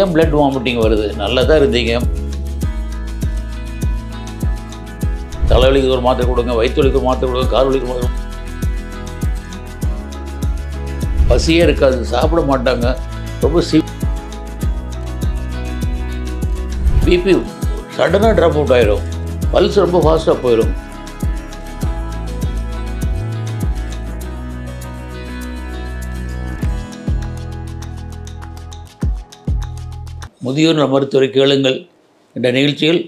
ஏன் blood vomiting வருது? நல்லா தான் இருந்தீங்க. தலைவலிக்கு ஒரு மாத்திரை கொடுங்க வயிற்று வலிக்கு ஒரு மாத்திரை கொடுங்க கால் வலிக்கு ஒரு மாத்திரை பசியே இருக்காது சாப்பிட மாட்டாங்க. ரொம்ப சி பிபி சடனாக ட்ராப் அவுட் ஆயிரும். பல்ஸ் ரொம்ப ஃபாஸ்ட்டாக போயிடும் முதியோர் நல மருத்துவரை கேளுங்கள் என்ற நிகழ்ச்சியில்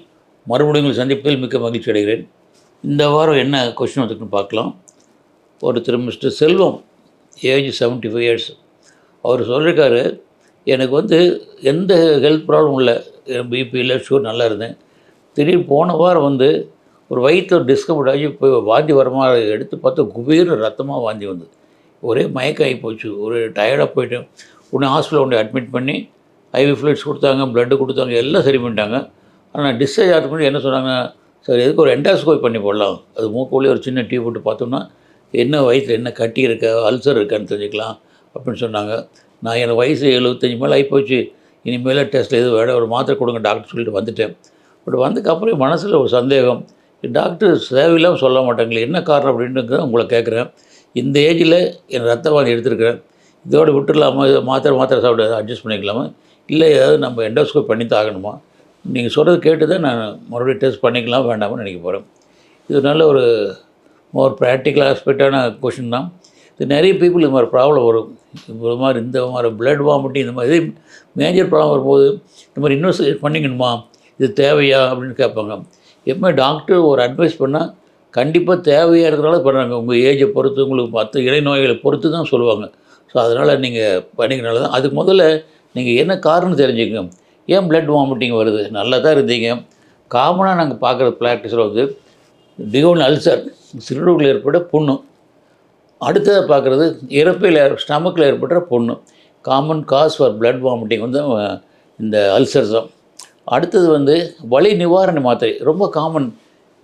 மறுபடியும் சந்திப்பதில் மிக்க மகிழ்ச்சி அடைகிறேன். இந்த வாரம் என்ன கொஸ்டின் வந்துக்குன்னு பார்க்கலாம். ஒருத்தர் mister Selvam age seventy five years அவர் சொல்லியிருக்காரு எனக்கு வந்து எந்த ஹெல்த் ப்ராப்ளம் இல்லை. பிபி இல்லை ஷுகர் நல்லா இருந்தேன். திடீர்னு போன வாரம் வந்து ஒரு வயிற்றில் டிஸ்கம்ஃபர்ட் ஆகி போய் வாந்தி வரமாக எடுத்து பார்த்தா குபீர ரத்தமாக வாந்தி வந்து ஒரே மயக்கம் ஆகி போச்சு. ஒரு டயர்டாக போயிட்டேன். உடனே ஹாஸ்பிட்டலில் ஒன்று அட்மிட் பண்ணி ஐவி ஃப்ளூயிட்ஸ் கொடுத்தாங்க ப்ளட்டு கொடுத்தாங்க எல்லாம் சரி பண்ணிட்டாங்க. ஆனால் டிஸ்சார்ஜ் ஆகிறதுக்கு முன்னாடி என்ன சொன்னாங்க சார் எதுக்கு ஒரு என்டாஸ்கோபி பண்ணி போடலாம்? அது மூக்குள்ளே ஒரு சின்ன டியூப் போட்டு பார்த்தோம்னா என்ன வயசில் என்ன கட்டி இருக்கா அல்சர் இருக்கான்னு தெரிஞ்சுக்கலாம் அப்படின்னு சொன்னாங்க. நான் எனக்கு வயசு எழுபத்தஞ்சி மேலே ஆகிப்போச்சு இனிமேல் டெஸ்ட்டில் எதுவும் வேட ஒரு மாத்திரை கொடுங்க டாக்டர் சொல்லிட்டு வந்துட்டேன். பட் வந்ததுக்கப்புறம் மனசில் ஒரு சந்தேகம். டாக்டர் தேவையில்லாமல் சொல்ல மாட்டாங்களே என்ன காரணம் அப்படின்ட்டு உங்களை கேட்குறேன். இந்த ஏஜில் என் ரத்த எடுத்திருக்கிறேன். இதோடு விட்டுடலாமா? இதை மாத்திரை மாத்திரை சாப்பிட அட்ஜஸ்ட் பண்ணிக்கலாமா? இல்லை ஏதாவது நம்ம எண்டோஸ்கோப் பண்ணி தான் ஆகணுமா நீங்கள் சொல்கிறது கேட்டு தான் நான் மறுபடியும் டெஸ்ட் பண்ணிக்கலாம் வேண்டாம்னு நினைக்க போகிறேன் இது நல்ல ஒரு மோர் ப்ராக்டிக்கல் ஆஸ்பெக்டான கொஷின் தான். இது நிறைய பீப்புள் இது மாதிரி ப்ராப்ளம் வரும். இது மாதிரி இந்த மாதிரி பிளட் வாமிட்டிங் இந்த மாதிரி மேஜர் ப்ராப்ளம் வரும்போது இந்த மாதிரி இன்வெஸ்டிகேட் பண்ணிக்கணுமா? இது தேவையா? அப்படின்னு கேட்பாங்க. எப்பவுமே டாக்டர் ஒரு அட்வைஸ் பண்ணால் கண்டிப்பாக தேவையாக இருக்கிறனால பண்ணுறாங்க உங்கள் ஏஜை பொறுத்து உங்களுக்கு மற்ற இடைநோய்களை பொறுத்து தான் சொல்லுவாங்க. ஸோ அதனால் நீங்கள் பண்ணிக்கிறனால தான் அதுக்கு முதல்ல நீங்கள் என்ன காரணம் தெரிஞ்சுக்கோங்க. ஏன் பிளட் வாமிட்டிங் வருது? நல்லா தான் இருந்தீங்க. காமனாக நாங்கள் பார்க்குற ப்ராக்டிஸில் வந்து டிகோன் அல்சர் சிறுநூறில் ஏற்பட்ட புண்ணு. அடுத்ததாக பார்க்குறது இறப்பையில் ஸ்டமக்கில் ஏற்பட்ட புண்ணு. Common cause for blood vomiting வந்து இந்த அல்சர்ஸ் தான். அடுத்தது வந்து வலி நிவாரண மாத்திரை ரொம்ப காமன்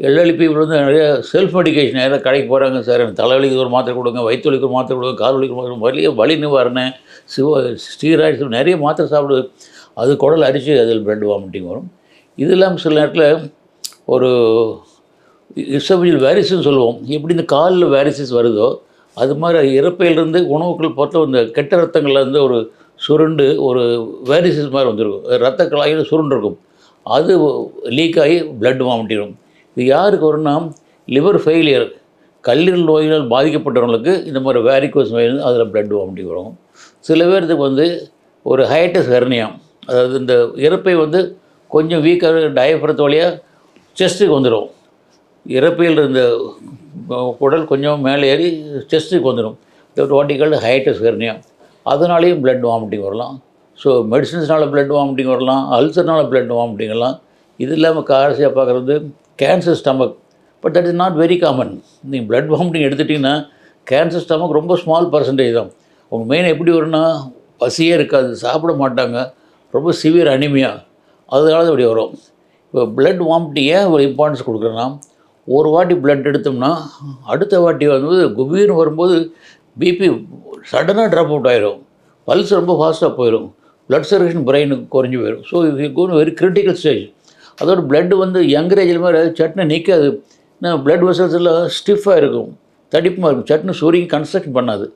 எல்எல்பி வந்து நிறைய செல்ஃப் மெடிக்கேஷன் யாராவது கடைக்கு போகிறாங்க சார். எனக்கு தலைவலிக்கு ஒரு மாத்திரை கொடுங்க வயிற்றுவலிக்கு ஒரு மாத்திரை கொடுங்க கால் வலிக்கு மாத்திரை வலிய வலி நிவாரணம் சிவ ஸ்டீராய்ட்ஸ் நிறைய மாத்திரை சாப்பிடுது அது குடல் அரிச்சு அதில் பிளட் வாமிட்டிங் வரும். இது இல்லாமல் சில நேரத்தில் ஒரு இசபிஜில் வேரிசுன்னு சொல்லுவோம். எப்படி இந்த காலில் வேரிசஸ் வருதோ அது மாதிரி இறப்பையிலிருந்து உணவுக்கள் பொறுத்த இந்த கெட்ட ரத்தங்கள்லேருந்து ஒரு சுருண்டு ஒரு வேரிசஸ் மாதிரி வந்துருக்கும். ரத்த கலாயில் சுருண்டு இருக்கும். அது லீக் ஆகி பிளட் வாமிட்டிடும் இது யாருக்கு வரும்னா லிவர் ஃபெயிலியர் கல்லீரல் நோயினால் பாதிக்கப்பட்டவங்களுக்கு இந்த மாதிரி வேரிகோஸ் நோய் அதில் பிளட் வாமிட்டிங் வரும். சில பேர்த்துக்கு வந்து ஒரு ஹைட்டஸ் ஹெர்னியம் அதாவது இந்த இறப்பை வந்து கொஞ்சம் வீக்காக டயஃபரத்து வழியாக செஸ்ட்டுக்கு வந்துடும் இறப்பையில் இருந்த குடல் கொஞ்சம் மேலே ஏறி செஸ்ட்டுக்கு வந்துடும் வாட்டிக்கல் ஹைட்டஸ் ஹெர்னியம் அதனாலேயும் பிளட் வாமிட்டிங் வரலாம். ஸோ மெடிசின்ஸ்னால பிளட் வாமிட்டிங் வரலாம் அல்சர்னால பிளட் வாமிட்டிங் வரலாம். இது இல்லாமல் காரசியாக பார்க்குறது cancer stomach but that is not very common நீங்கள் பிளட் வாமிட்டிங் எடுத்துட்டிங்கன்னா கேன்சர் ஸ்டமக் ரொம்ப ஸ்மால் பர்சன்டேஜ் தான். உங்கள் மெயின் எப்படி வரும்னா பசியே இருக்காது சாப்பிட மாட்டாங்க ரொம்ப சிவியர் அனிமியா அதனால இப்படி வரும். இப்போ பிளட் வாமிட்டிங் ஏன் ஒரு இம்பார்ட்டன்ஸ் கொடுக்குறேன்னா ஒரு வாட்டி பிளட் எடுத்தோம்னா அடுத்த வாட்டி வந்து குபீர்னு வரும்போது பிபி சடனாக ட்ராப் அவுட் ஆயிரும். பல்ஸ் ரொம்ப ஃபாஸ்ட்டாக போயிடும் ப்ளட் சர்க்குலேஷன் பிரெயினுக்கு குறைஞ்சி போயிடும் ஸோ இது கோன் வெரி கிரிட்டிக்கல் ஸ்டேஜ் அதோட பிளட் வந்து யங்கரேஜில் மாதிரி சட்னி நிற்காது பிளட் வெசல்ஸில் ஸ்டிஃபாக இருக்கும். தடிப்புமாக இருக்கும். சட்னி சூரியன் கன்ஸ்ட்ரக்ஷன் பண்ணாது.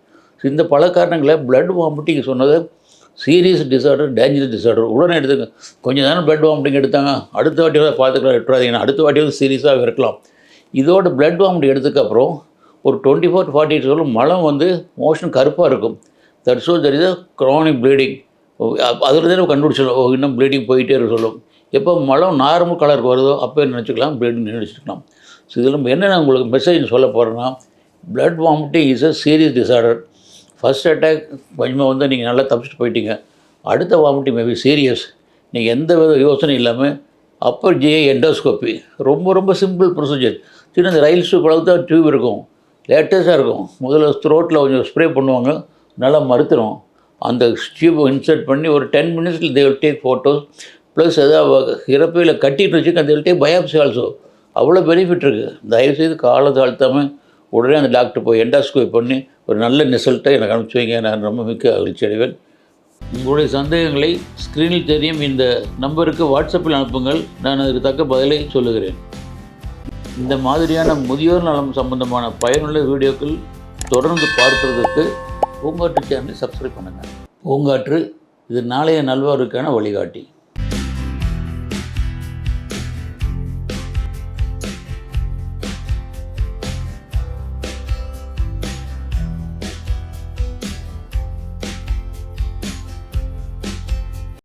ஸோ இந்த பல காரணங்களை பிளட் வாமிட்டிங் சொன்னது சீரியஸ் டிசார்டர் டேஞ்சரஸ் டிசார்டர் உடனே எடுத்துங்க. கொஞ்சம் தானே பிளட் வாமிட்டிங் எடுத்தாங்க. அடுத்த வாட்டி வந்து பார்த்துக்கலாம் விட்டுறாதீங்கன்னா அடுத்த வாட்டி வந்து சீரியஸாக இருக்கலாம். இதோட பிளட் வாமிட்டிங் எடுத்ததுக்கப்புறம் ஒரு டுவெண்ட்டி ஃபோர் ஃபார்ட்டி எயிட் சொல்லும் மலம் வந்து மோஷன் கருப்பாக இருக்கும். That so that is a chronic bleeding அதில் தான் கண்டுபிடிச்சிடும் ஓ இன்னும் ப்ளீடிங் போயிட்டே இருக்க சொல்லும். எப்போ மழை நார்மல் கலருக்கு வருதோ அப்போ நினச்சிக்கலாம்? ப்ளட் நினச்சிக்கலாம். ஸோ இதில் நம்ம என்னென்ன உங்களுக்கு மெசேஜ் சொல்ல போகிறேன்னா blood vomiting is a serious disorder first attack கொஞ்சமாக வந்து நீங்கள் நல்லா தப்பிச்சுட்டு போயிட்டீங்க. அடுத்த வாமிட்டிங் மேபி சீரியஸ் நீங்கள் எந்த வித யோசனை இல்லாமல் அப்பர் ஜிஐ எண்டோஸ்கோப்பி ரொம்ப ரொம்ப சிம்பிள் ப்ரொசீஜர் சின்ன இந்த ரயில் ஸ்டூப் அளவுக்கு தான் டியூப் இருக்கும் லேட்டஸ்ட்டாக இருக்கும். முதல்ல த்ரோட்டில் கொஞ்சம் ஸ்ப்ரே பண்ணுவாங்க. நல்லா மறுத்துரும். அந்த டியூபை இன்சர்ட் பண்ணி ஒரு டென் மினிட்ஸில் they will take photos plus எதாவது இறப்பையில் கட்டிட்டு வச்சுக்க அந்த இடத்தையும் பயாப்சி ஆல்சோ அவ்வளோ பெனிஃபிட் இருக்குது தயவுசெய்து காலை தாழ்த்தாமல் உடனே அந்த டாக்டர் போய் எண்டாஸ்கோபி பண்ணி ஒரு நல்ல ரிசல்ட்டை எனக்கு அனுப்பிச்சி வைங்க. நான் ரொம்ப மிக்க மகிழ்ச்சி அடைவேன். உங்களுடைய சந்தேகங்களை ஸ்க்ரீனில் தெரியும். இந்த நம்பருக்கு வாட்ஸ்அப்பில் அனுப்புங்கள். நான் அதற்கு தக்க பதிலை சொல்லுகிறேன். இந்த மாதிரியான முதியோர் நலம் சம்பந்தமான பயனுள்ள வீடியோக்கள் தொடர்ந்து பார்க்குறதுக்கு பூங்காற்று சேனலை சப்ஸ்கிரைப் பண்ணுங்கள் பூங்காற்று இது நாளைய நல்வாருக்கான வழிகாட்டி.